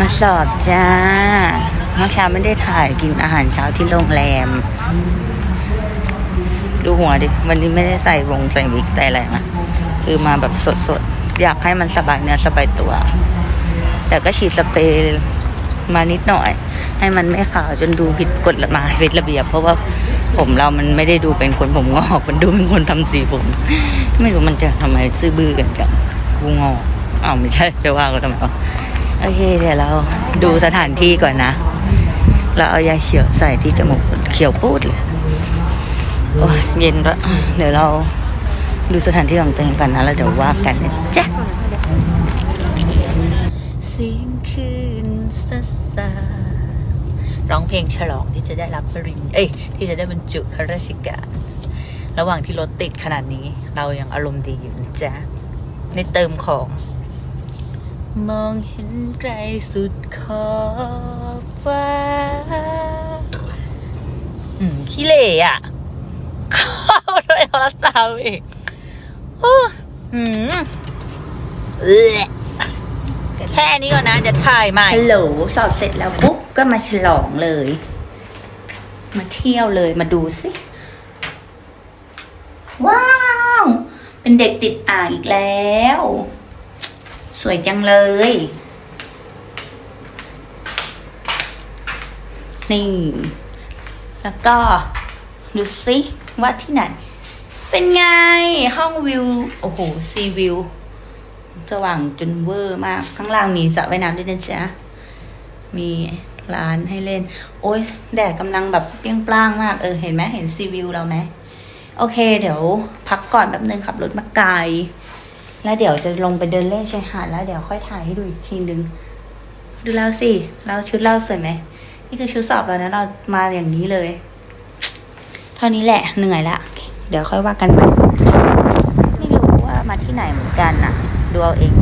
มาสอบจ้าเมื่อเช้าไม่ได้ถ่ายกินอาหารเช้าที่โรงแรม ดูหัวดิ วันนี้ไม่ได้ใส่วงใส่วิกแต่อะไรนะคือมาแบบสดๆ อยากให้มันสบายเนื้อสบายตัว แต่ก็ฉีดสเปรย์มานิดหน่อย ให้มันไม่ขาวจนดูผิดกฎหมายผิดระเบียบ เพราะว่าผมเรามันไม่ได้ดูเป็นคนผมงอก มันดูเป็นคนทำสีผม ไม่รู้มันจะทำไมซื่อบื้อกันจังกูงอกอ้าวไม่ใช่จะว่าก็ทำไมวะ โอเคเดี๋ยวเราดูสถานที่ก่อนนะ เราเอายาเขียวใส่ที่จมูกเขียวปูดเลยโอ้ยเย็นแล้วยเดี๋ยวเราดูสถานที่ของตัวเองก่อนนะแล้วเดี๋ยวว่ากันนะจ๊ะเสียงคืนซาซาร้องเพลงฉลองที่จะได้รับปริญเอ้ยที่จะได้บรรจุข้าราชการระหว่างที่รถติดขนาดนี้ เรายังอารมณ์ดีอยู่นะจ๊ะในเติมของ มองเห็นไกลสุดขอบฟ้า อืมขี้เหร่อะเข้าด้วยโทรศัพท์อีกโอ้หืมเออแค่นี้ก่อนนะเดี๋ยวถ่ายใหม่ฮัลโหลสอบเสร็จแล้วปุ๊บก็มาฉลองเลย มาเที่ยวเลยมาดูสิ ว้าว เป็นเด็กติดอ่างอีกแล้ว สวยจังเลย นี่ แล้วก็ดูสิว่าที่ไหน เป็นไงห้องวิว โอ้โห ซีวิว สว่างจนเวอร์มาก ข้างล่างมีสระว่ายน้ำด้วยนะจ๊ะ มีร้านให้เล่น โอ้ยแดดกำลังแบบเปรี้ยงปร้างมาก เออ เห็นไหมเห็นซีวิวเราไหม โอเค เดี๋ยวพักก่อนแป๊บนึงขับรถมาไกล แล้วเดี๋ยวจะลงไปเดินเล่นชายหาดแล้วเดี๋ยวค่อยถ่ายให้ดูอีกทีนึง ดูเราสิ เราชุดเราสวยไหมนี่คือชุดสอบแล้วนะเรามาอย่างนี้เลย เท่านี้แหละเหนื่อยละ เดี๋ยวค่อยว่ากันใหม่ไม่รู้ว่ามาที่ไหนเหมือนกันน่ะดูเอาเอง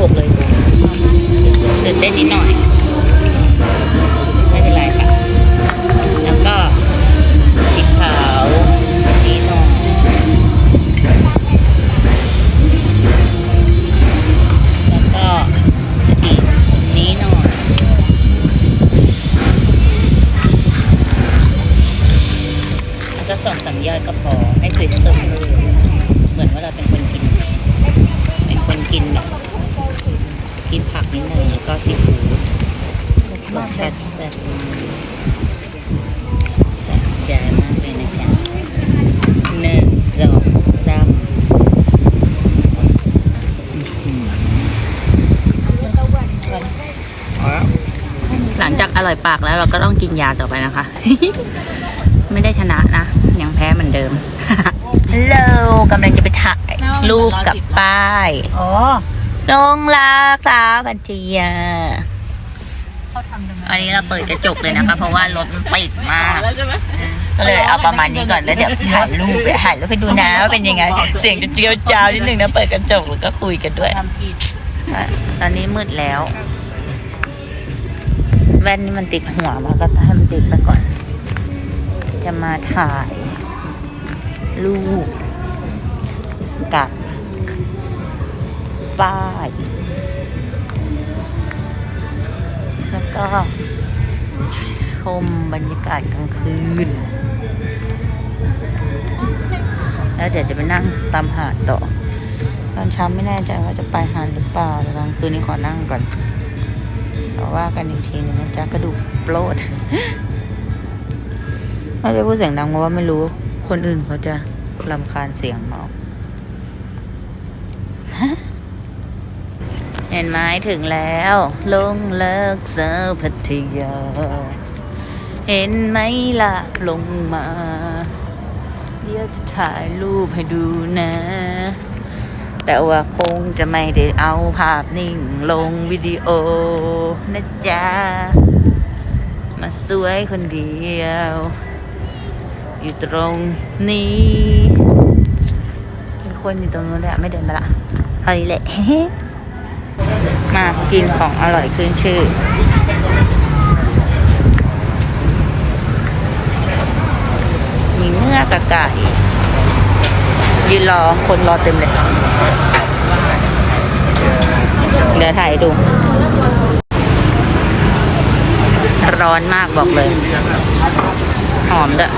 หกเลยตื่นเต้นนิดหน่อย หลังจากอร่อยปากแล้วเราก็ต้องกินยาต่อไปนะคะ ไม่ได้ชนะนะ ยังแพ้เหมือนเดิมฮัลโหลกำลังจะไปถ่ายรูปกับป้ายอ๋อลงลาสาวพัทยาเขาทำยังไงอันนี้เราเปิดกระจกเลยนะคะ เพราะว่ารถมันปิดมากแล้วใช่ไหมก็เลยเอาประมาณนี้ก่อนแล้วเดี๋ยวถ่ายรูปไปถ่ายรูปให้ดูนะว่าเป็นยังไง เสียงจะเจียวจ้าวนิดนึงนะเปิดกระจกแล้วก็คุยกันด้วยทำผิดตอนนี้มืดแล้ว แว่นนี่มันติดหัวมาก็ให้มันติดไปก่อน จะมาถ่ายรูปกับป้าย แล้วก็ชมบรรยากาศกลางคืน แล้วเดี๋ยวจะไปนั่งตามหาดต่อ ตอนเช้าไม่แน่ใจว่าจะไปหาดหรือเปล่าแต่กลางคืนนี้ขอนั่งก่อน เราว่ากันอีกทีหนึงนะจ๊ะกระดูกโปรดไม่ได้พูดเสียงดังเพราะว่าไม่รู้คนอื่นเขาจะรำคาญเสียงเมาเห็นไหมถึงแล้ว ลงเลิกเซอร์พัทยา เห็นไหมล่ะลงมา เดี๋ยวจะถ่ายรูปให้ดูนะ แต่ว่าคงจะไม่ได้เอาภาพนิ่งลงวิดีโอนะจ๊ะ มาสวยคนเดียว อยู่ตรงนี้มีคนอยู่ตรงนู้นแหละไม่เดินมาละเฮ้ยแหละมากินของอร่อยขึ้นชื่อมีเนื้อกับไก่ ยืนรอคนรอเต็มเลย เดี๋ยวถ่ายดู ร้อนมากบอกเลย หอมด้วย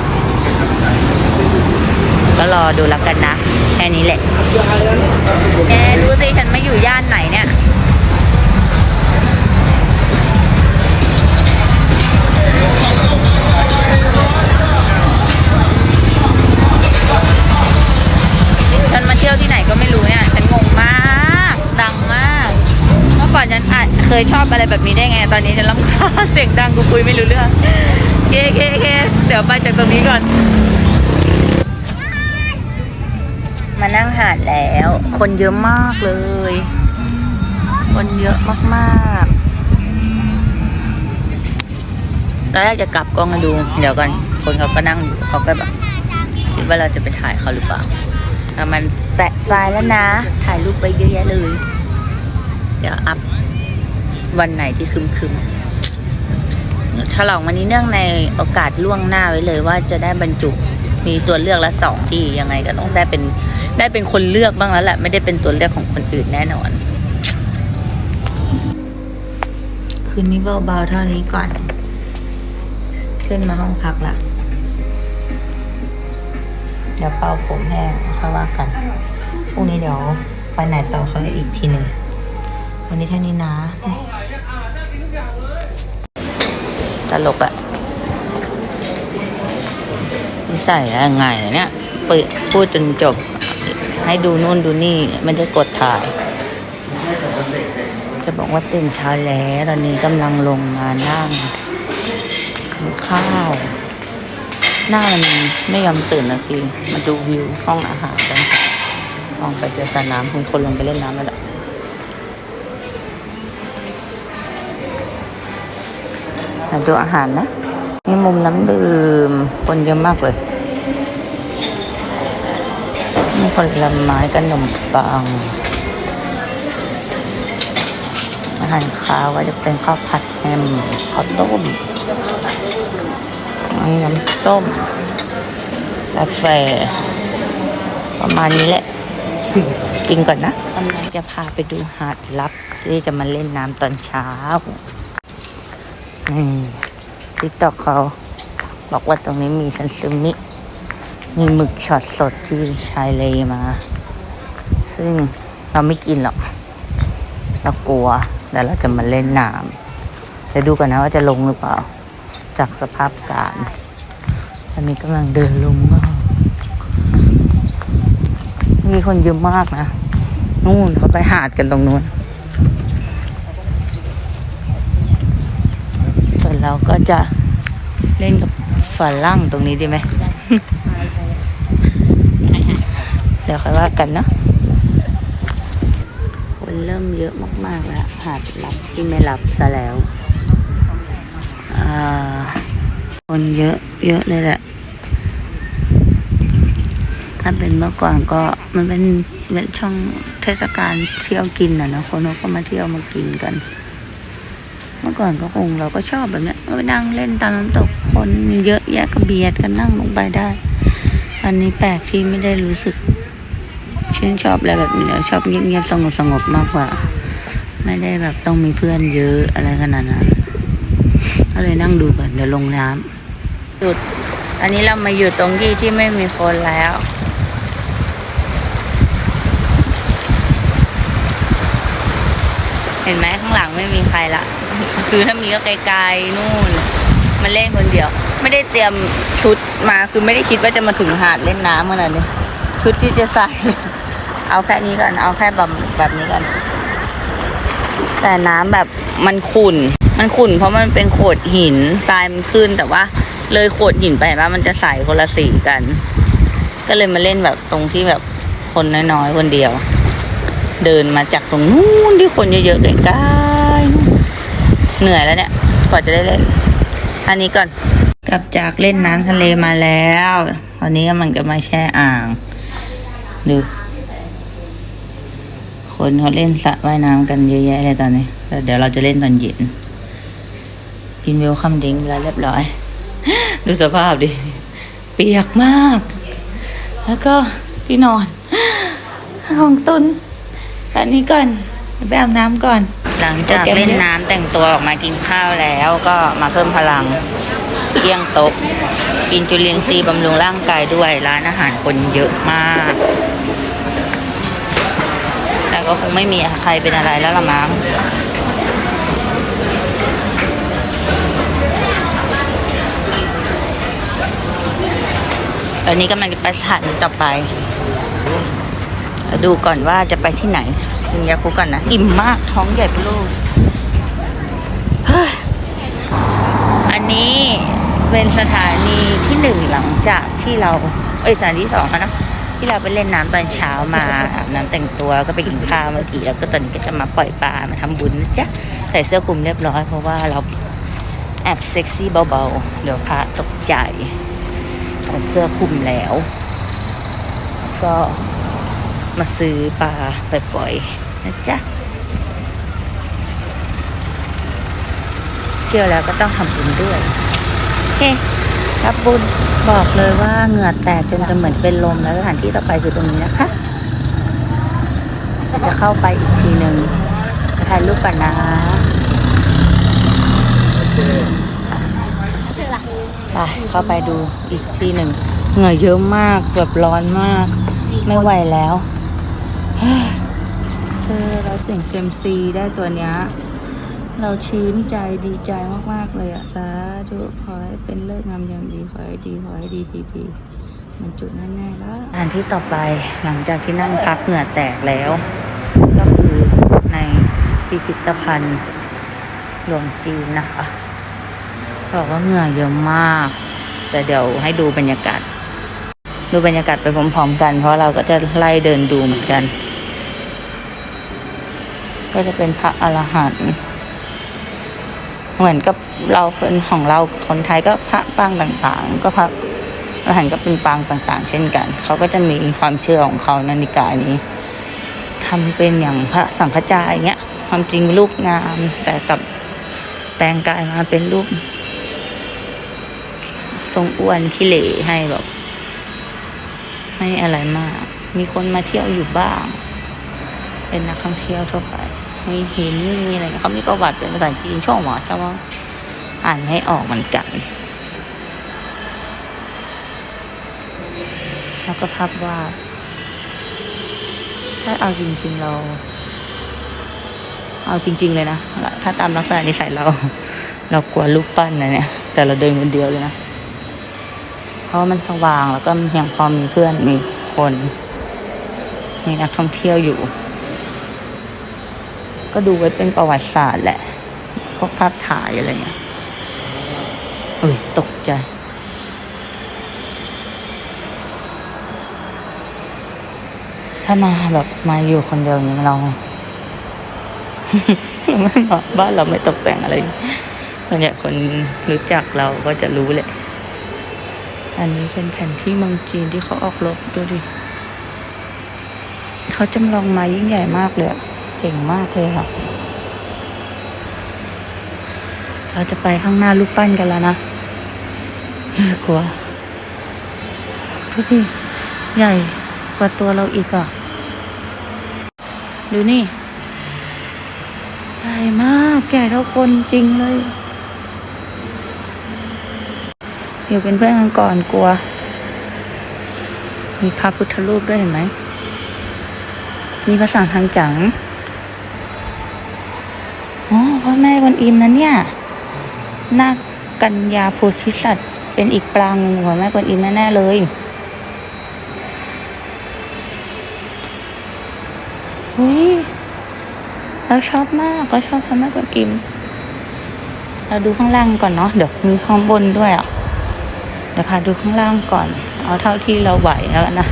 ก็รอดูแล้วกันนะ แค่นี้แหละแอดูสิฉันไม่อยู่ย่านไหนเนี่ย ที่ยวที่ไหนก็ไม่รู้เนี่ยฉันงงมากดังมาก เมื่อก่อนฉันอาจเคยชอบอะไรแบบนี้ได้ไง ตอนนี้ฉันรำคาเสียงดังกูคุยไม่รู้เรื่องเคเคเคเดี๋ยวไปจากตรงนี้ก่อน มานั่งหาดแล้ว คนเยอะมากเลย คนเยอะมากๆตอนแรกจะกลับกล้องมาดู เดี๋ยวก่อนคนเขาก็นั่งอยู่เขาก็แบบคิดว่าเราจะไปถ่ายเขาหรือเปล่า มันแตะปลายแล้วนะ ถ่ายรูปไปเยอะแยะเลย เดี๋ยวอัพวันไหนที่คึมคึมๆฉลองวันนี้เนื่องในโอกาสล่วงหน้าไว้เลยว่าจะได้บรรจุ มีตัวเลือกละสองที่ยังไงก็ต้องได้เป็นได้เป็นคนเลือกบ้างแล้วแหละไม่ได้เป็นตัวเลือกของคนอื่นแน่นอน คืนนี้เบาๆเท่านี้ก่อน ขึ้นมาห้องพักละ เดี๋ยวเป่าผมแห้งค่อยว่ากันพรุ่งนี้เดี๋ยวไปไหนต่อเขาอีกทีหนึ่งวันนี้เท่านี้นะ ตลกอะนิสัยยังไงเนี่ยเปิดพูดจนจบ ให้ดูนู่นดูนี่ไม่ได้กดถ่าย จะบอกว่าตื่นเช้าแล้ว ตอนนี้กำลังลงมานั่งกินข้าว หน้ามันไม่ยอมตื่นนะพี่มาดูวิวห้องอาหารกันมองไปเจอสระน้ำคุณคนลงไปเล่นน้ำแล้วล่ะมาดูอาหารนะนี่มุมน้ำดื่มคนเยอะมากเลยมีผลไม้ขนมปัง อาหารคาวก็จะเป็นข้าวผัดแฮมข้าวต้ม มีน้ำส้มกาแฟ ประมาณนี้แหละ กินก่อนนะกำลังจะพาไปดูหาดลับ ที่จะมาเล่นน้ำตอนเช้านี่ทิกตอกเขา บอกว่าตรงนี้มีซันซึมิ มีหมึกช็อตสดที่ชายเลมา ซึ่งเราไม่กินหรอก เรากลัวแต่เราจะมาเล่นน้ำจะดูกันนะว่าจะลงหรือเปล่า จากสภาพการตอนนี้กำลังเดินลงมีคนเยอะมากนะ นู่นเขาไปหาดกันตรงนู้นส่วนเราก็จะเล่นกับฝรั่งตรงนี้ดีไหมเดี๋ยวค่อยว่ากันเนาะคนเริ่มเยอะมากๆแล้วหาดรับที่ไม่รับซะแล้ว คนเยอะเยอะเลยแหละ ถ้าเป็นเมื่อก่อนก็มันเป็นเป็นช่องเทศกาลเที่ยวกินอะนะคนเขาก็มาเที่ยวมากินกัน เมื่อก่อนก็คงเราก็ชอบแบบนี้ก็ไปนั่งเล่นตามน้ำตกคนเยอะแยะก็เบียดกันนั่งลงไปได้ อันนี้แปลกที่ไม่ได้รู้สึกชื่นชอบอะไรแบบนี้ชอบเงียบๆสงบสงบๆมากกว่า ไม่ได้แบบต้องมีเพื่อนเยอะอะไรขนาดนั้น ก็เลยนั่งดูก่อนเดี๋ยวลงน้ำจุด อันนี้เรามาอยู่ตรงที่ที่ไม่มีคนแล้วเห็นไหมข้างหลังไม่มีใครละคือถ้ามีก็ไกลๆนู่น มาเล่นคนเดียว ไม่ได้เตรียมชุดมาคือไม่ได้คิดว่าจะมาถึงหาดเล่นน้ำขนาดนี้ชุดที่จะใส่ เอาแค่นี้ก่อนเอาแค่แบบแบบนี้ก่อนแต่น้ำแบบมันขุ่น มันขุ่นเพราะมันเป็นโขดหินทรายมันขึ้นแต่ว่า เลยโขดหินไปเห็นว่ามันจะใสคนละสีกัน ก็เลยมาเล่นแบบตรงที่แบบคนน้อยๆคนเดียว เดินมาจากตรงนู้นที่คนเยอะๆไกลๆเหนื่อยแล้วเนี่ยกว่าจะได้เล่นอันนี้ก่อนกลับจากเล่นน้ำทะเลมาแล้วตอนนี้กำลังจะมาแช่อ่างดูคนเขาเล่นสระว่ายน้ำกันเยอะแยะเลยตอนนี้แต่เดี๋ยวเราจะเล่นตอนเย็น กินเวลคัมดิ้งไปแล้วเรียบร้อย ดูสภาพดิ เปียกมาก แล้วก็ที่นอนของตุนอันนี้ก่อนไปอาบน้ำก่อน หลังจากเล่นน้ำแต่งตัวออกมากินข้าวแล้วก็มาเพิ่มพลังเกี่ยงโต๊ะกินจุลินทรีย์บำรุงร่างกายด้วยร้านอาหารคนเยอะมากแต่ก็คงไม่มีใครเป็นอะไรแล้วละมั้ง อนนี้กำลังจะไปสถานต่อไป ดูก่อนว่าจะไปที่ไหนกินยาคุก่อนนะ อิ่มมากท้องใหญ่ปลูกเฮ้ยอันนี้เป็นสถานีที่หนึ่งหลังจากที่เรา เอ้ยสถานีที่สองนะที่เราไปเล่นน้ำตอนเช้ามาอาบน้ำแต่งตัวก็ไปกินข้าวมื่อกี้แล้วก็ตอนนี้ก็จะมาปล่อยปลามาทำบุญนะจ๊ะใส่เสื้อคลุมเรียบร้อยเพราะว่าเราแอบเซ็กซี่เบาๆเดี๋ยวพระตกใจ ใส่เสื้อคลุมแล้ว ก็มาซื้อปลาไปปล่อยนะจ๊ะเที่ยวแล้วก็ต้องทำบุญด้วยโอเครับบุญบอกเลยว่าเหงื่อแตกจนจะเหมือนเป็นลมแล้วสถานที่ต่อไปคือตรงนี้นะคะเดี๋ยวจะเข้าไปอีกทีหนึ่งถ่ายรูปกันนะ ไปเข้าไปดูอีกที่หนึ่งเหงื่อเยอะมากแบบร้อนมาก ไม่ไหวแล้วเฮ้ยเธอเราเสี่ยงเซมซีได้ตัวเนี้ยเราชื้นใจดีใจมาก ๆ เลยอะสาธุขอให้เป็นเลิกงามยามดี ขอให้ดีขอให้ดีทีพีมันจุดแน่ๆแล้วอันที่ต่อไปหลังจากที่นั่งพักเหงื่อแตกแล้ว ก็คือในพิพิธภัณฑ์หลวงจีนนะคะ บอกว่าเหงื่อเยอะมาก แต่เดี๋ยวให้ดูบรรยากาศ ดูบรรยากาศไปพร้อมๆกัน เพราะเราก็จะไล่เดินดูเหมือนกัน ก็จะเป็นพระอรหันต์เหมือนกับเราเป็นของเราคนไทยก็พระปางต่างๆ ก็พระอรหันต์ก็เป็นปางต่างๆ เช่นกัน เขาก็จะมีความเชื่อของเขาในานิกายนี้ทำเป็นอย่างพระสังฆจายอย่างเงี้ย ความจริงรูปงามแต่กับแปลงกายมาเป็นรูป ทรงอ้วนขี้เหร่ให้แบบไม่อะไรมาก มีคนมาเที่ยวอยู่บ้าง เป็นนักท่องเที่ยวทั่วไปมีหินมีอะไรเขามีประวัติเป็นภาษาจีนช่วงหมอจะว่าอ่านไม่ออกเหมือนกัน แล้วก็ภาพวาดถ้าเอาจริงๆเรา เอาจริง ๆ เลยนะถ้าตามลักษณะนิสัยเรา เรากลัวลูกปั้นนะเนี่ย แต่เราเดินคนเดียวเลยนะ เพราะมันสว่างแล้วก็ยังพอมีเพื่อนมีคน มีนักท่องเที่ยวอยู่ ก็ดูไว้เป็นประวัติศาสตร์แหละพวกภาพถ่ายอะไรเงี้ยเอ้ยตกใจถ้ามาแบบมาอยู่คนเดียวอย่างนี้เราไม่มาบ้านเราไม่ตกแต่งอะไรส่วนใหญ่คนรู้จักเราก็จะรู้แหละ อันนี้เป็นแผนที่เมืองจีนที่เขาออกรบดูดิเขาจำลองมายิ่งใหญ่มากเลยเจ๋งมากเลยค่ะ เราจะไปข้างหน้ารูปปั้นกันแล้วนะกลัวดูดิใหญ่กว่าตัวเราอีกอะ ดูนี่ ใหญ่มาก ใหญ่เท่าคนจริงเลย อยู่เป็นเพื่อนกันก่อนกลัว มีพระพุทธรูปด้วยเห็นไหมมีภาษาทางจังอ๋อพ่อแม่กวนอิมนะเนี่ยนาคกัญญาโพธิสัตว์ เป็นอีกปรางหนึ่งของแม่กวนอิมแน่ๆเลยอุ้ยเราชอบมากเราชอบพระแม่กวนอิมเราดูข้างล่างก่อนเนาะเดี๋ยวมีข้างบนด้วยอะ ดี๋ยวพาดูข้างล่างก่อน เอาเท่าที่เราไหวแล้วนะ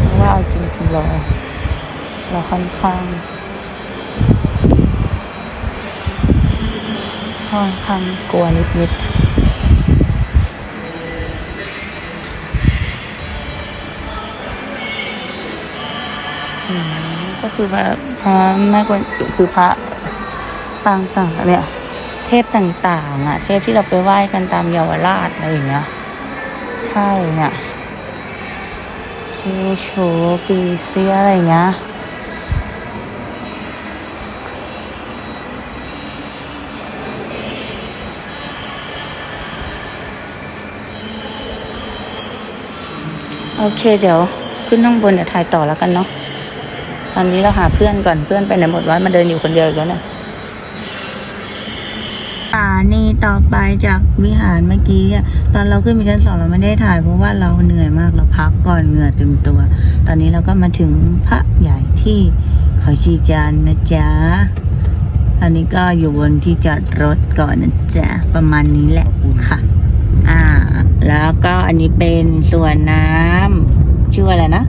เพราะว่าเอาจริงๆเราเราค่อนข้างค่อนข้างกลัวนิดๆก็คือพระพระแม่กวนคือพระปางต่างๆเนี่ย เทพต่างๆอะเทพที่เราไปไหว้กันตามเยาวราชอะไรอย่างเงี้ย ใช่เนี่ยชูโชปีเซียอะไรเงี้ยโอเค เดี๋ยวขึ้นข้างบนเดี๋ยวถ่ายต่อแล้วกันเนาะตอนนี้เราหาเพื่อนก่อนเพื่อนไปไหนหมดวะมาเดินอยู่คนเดียวแล้วเนี่ย นี่ต่อไปจากวิหารเมื่อกี้อะตอนเราขึ้นไปชั้นสองเราไม่ได้ถ่ายเพราะว่าเราเหนื่อยมากเราพักก่อนเหงื่อเต็มตัว ตอนนี้เราก็มาถึงพระใหญ่ที่เขาชีจันทร์นะจ๊ะ อันนี้ก็อยู่บนที่จอดรถก่อนนะจ๊ะ ประมาณนี้แหละค่ะ อ่า แล้วก็อันนี้เป็นส่วนน้ำชื่ออะไรนะ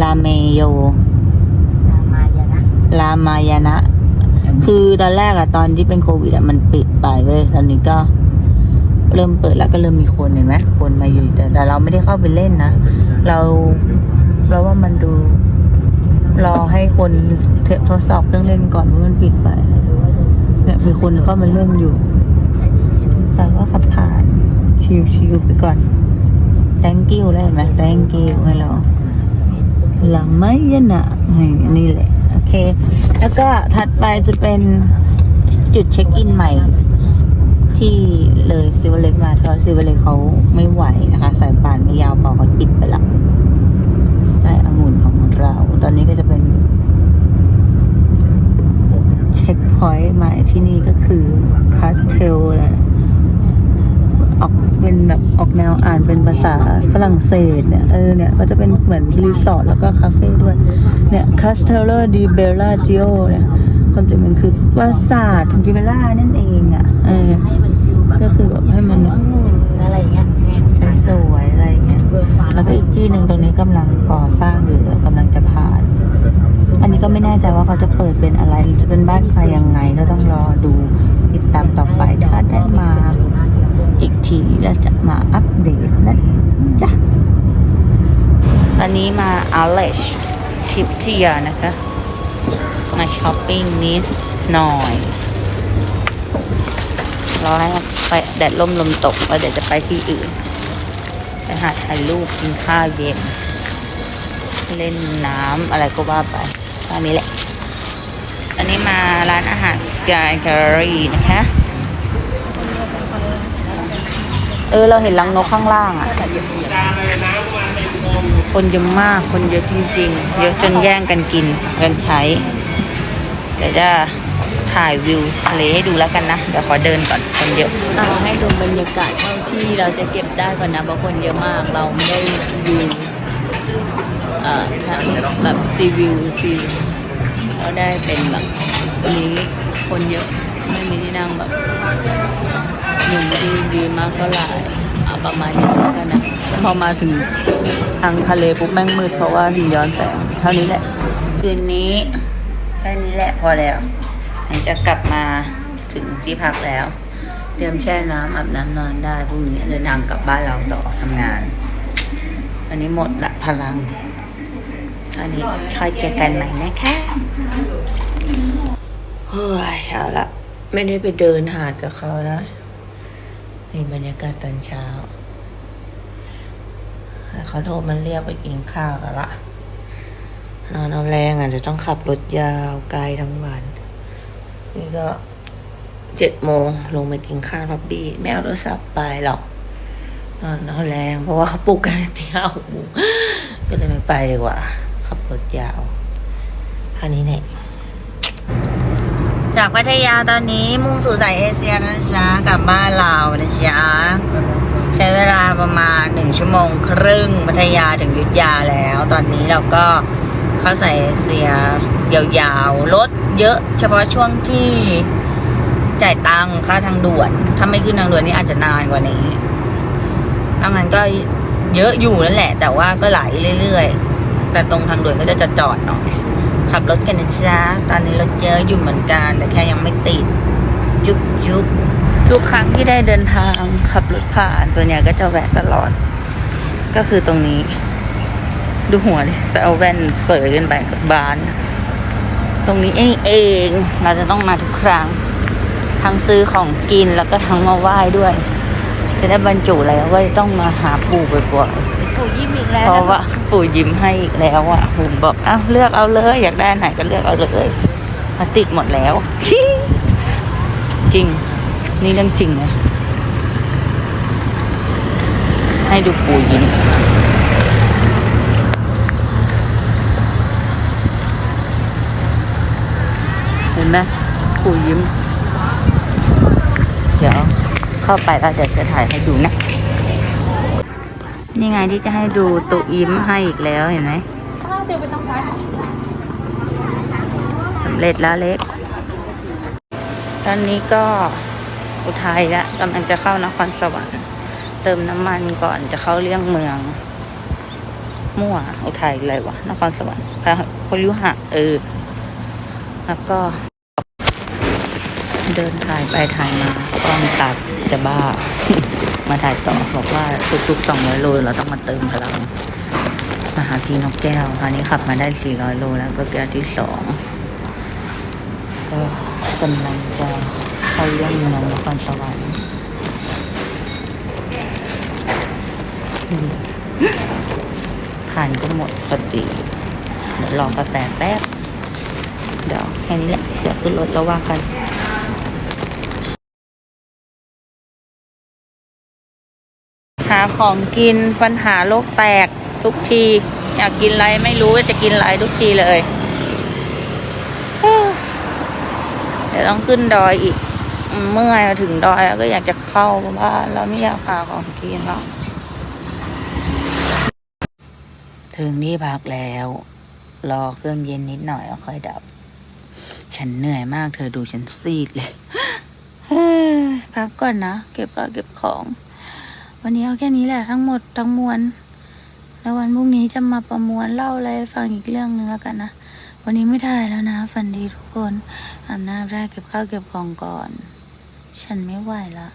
ลาเมโยมายานะลามายานะ คือตอนแรกอะตอนที่เป็นโควิดอะมันปิดไปเว้ยตอนนี้ก็ เริ่มเปิดแล้วก็เริ่มมีคนเห็นไหมคนมาอยู่แต่แต่เราไม่ได้เข้าไปเล่นนะเราเราว่ามันดูรอให้คนทดสอบเครื่องเล่นก่อนเพรามันปิดไปเนี่ยมีคนเข้ามาเล่นอยู่เราก็ขับผ่านชิวๆไปก่อน thank you ได้ไหม thank you ให้เราหลังไม้ยะนะนี่แหละ โอเค แล้วก็ถัดไปจะเป็นจุดเช็คอินใหม่ ที่เลยซิวเล็กมาเพราะซิวเล็กเขาไม่ไหวนะคะ สายป่านไม่ยาวพอเขาปิดไปละได้องุ่นของเรา ตอนนี้ก็จะเป็น เช็คพอยต์ใหม่ที่นี่ก็คือคาสเทลแหละ ออกเป็นแบบออกแนวอ่านเป็นภาษาฝรั่งเศสเนี่ยเออเนี่ยก็จะเป็นเหมือนรีสอร์ทแล้วก็คาเฟ่ด้วยเนี่ยคาสเทลดีเบลลาจิโอเนี่ยความจริงมันคือปราสาทดิเบลล่านั่นเองอะเออให้มันฟิลแบบก็คือแบบให้มันอะไรอย่างเงี้ยสวยอะไรอย่างเงี้ยแล้วก็อีกที่หนึ่งตรงนี้กำลังก่อสร้างอยู่เลยกำลังจะผ่าน อันนี้ก็ไม่แน่ใจว่าเขาจะเปิดเป็นอะไรจะเป็นบ้านใครยังไงก็ต้องรอดูติดตามต่อไปถ้าได้มา อีกทีแล้วจะมาอัปเดตนะจ๊ะตอนนี้มาอาเลชทิพยานะคะ มาช้อปปิ้งนิดหน่อยรอให้ไปแดดลมลมตกแล้วเดี๋ยวจะไปที่อื่น ไปหาถ่ายรูปกินข้าวเย็น เล่นน้ำอะไรก็ว่าไปตอนนี้แหละ อันนี้มาร้านอาหาร Sky Gallery นะคะ เออ เราเห็นรังนกข้างล่างอะ คนเยอะมาก คนเยอะจริง ๆ เยอะจนแย่งกันกินกันใช้เดี๋ยวจะถ่ายวิวทะเลให้ดูแล้วกันนะ เดี๋ยวขอเดินก่อน คนเยอะเอาให้ดูบรรยากาศเท่าที่เราจะเก็บได้ก่อนนะเพราะคนเยอะมาก เราไม่ได้วิวเอ่อแบบซีวิวซีก็ได้เป็นแบบนี้คนเยอะ ไม่มีที่นั่งแบบหนึ่งดีดีมากเท่าไหร่เอาประมาณนี้แล้วกันนะพอมาถึงทางทะเลปุ๊บแม่งมืดเพราะว่าหินย้อนแสงเท่านี้แหละ คืนนี้แค่นี้แหละพอแล้วหลังจากกลับมาถึงที่พักแล้ว เตรียมแช่น้ำอาบน้ำนอนได้พรุ่งนี้เดินทางกลับบ้านเราต่อทำงาน อันนี้หมดละพลัง อันนี้ค่อยเจอกันใหม่นะคะเฮ้ยเอาละ ไม่ได้ไปเดินหาดกับเขานะนี่บรรยากาศตอนเช้าแล้วเขาโทรมาเรียกไปกินข้าวกันละนอนเอาแรงอะเดี๋ยวต้องขับรถยาวไกลทั้งวัน นี่ก็เจ็ดโมงลงไปกินข้าวรับบี้ไม่เอาโทรศัพท์ไปหรอกนอนเอาแรง เพราะว่าเขาปลุกกันที่ห้าหกโมงก็เลยไม่ไปดีกว่าขับรถยาวอันนี้เนี่ย จากพัทยาตอนนี้มุ่งสู่สายเอเชียนะจ๊ะกลับบ้านเรานะจ๊ะใช้เวลาประมาณหนึ่งชั่วโมงครึ่งพัทยาถึงยุทธยาแล้ว ตอนนี้เราก็เข้าสายเอเชียยาวๆรถเยอะ เฉพาะช่วงที่จ่ายตังค่าทางด่วน ถ้าไม่ขึ้นทางด่วนนี่อาจจะนานกว่านี้นอกนั้นก็เยอะอยู่นั่นแหละ แต่ว่าก็ไหลเรื่อยๆ แต่ตรงทางด่วนก็จะจอดหน่อย ขับรถกันนะจ๊ะ ตอนนี้รถเยอะอยู่เหมือนกัน แต่แค่ยังไม่ติด จุ๊บจุ๊บทุกครั้งที่ได้เดินทางขับรถผ่านส่วนใหญ่ก็จะแวะตลอด ก็คือตรงนี้ ดูหัวดิจะเอาแว่นเสยกันไปกับบาน ตรงนี้เองเองเราจะต้องมาทุกครั้ง ทั้งซื้อของกินแล้วก็ทั้งมาไหว้ด้วย จะได้บรรจุแล้วว่าจะต้องมาหาปู่บ่อยๆปู่ยิ้มอีกแล้วเพราะว่าปู่ยิ้มให้อีกแล้วอะผมบอกอ้าวเลือกเอาเลย อยากได้อันไหนก็เลือกเอาเลยมาติดหมดแล้ว จริง นี่เรื่องจริงนะให้ดูปู่ยิ้มเห็นไหมปู่ยิ้ม เดี๋ยว เข้าไปแล้วเดี๋ยวจะถ่ายให้ดูนะ นี่ไงที่จะให้ดูตุยิ้มให้อีกแล้วเห็นไหมสำเร็จแล้วเล็ก ตอนนี้ก็อุทัยแล้วกำลังจะเข้านครสวรรค์เติมน้ำมันก่อนจะเข้าเลี่ยงเมือง มั่วอุทัยอะไรวะนครสวรรค์พระพยุหะเออแล้วก็ เดินถ่ายไปถ่ายมากล้องตัดจะบ้า มาถ่ายต่อบอกว่าทุกๆสองร้อยโลเราต้องมาเติมพลังมาหาพี่นกแก้วคราวนี้ขับมาได้สี่ร้อยโลแล้วก็แก้วที่สองก็กำลังจะเข้าเรื่องเมืองนครสวรรค์ผ่านก็หมดพอดีเดี๋ยวรอกาแฟแป๊บ เดี๋ยวแค่นี้แหละ เดี๋ยวขึ้นรถแล้วว่ากัน หาของกินปัญหาโลกแตกทุกที อยากกินอะไรไม่รู้ว่าจะกินอะไรทุกทีเลย เดี๋ยวต้องขึ้นดอยอีก เมื่อยถึงดอยก็อยากจะเข้าบ้านแล้วไม่อยากหาของกินหรอกถึงที่พักแล้ว รอเครื่องเย็นนิดหน่อยแล้วค่อยดับ ฉันเหนื่อยมากเธอดูฉันซีดเลยเฮ้ยพักก่อนนะ เก็บก็เก็บของ วันนี้เอาแค่นี้แหละทั้งหมดทั้งมวล แล้ววันพรุ่งนี้จะมาประมวลเล่าอะไรฟังอีกเรื่องหนึ่งแล้วกันนะ วันนี้ไม่ได้แล้วนะ ฝันดีทุกคนอาบน้ำได้เก็บข้าวเก็บของก่อน ฉันไม่ไหวละ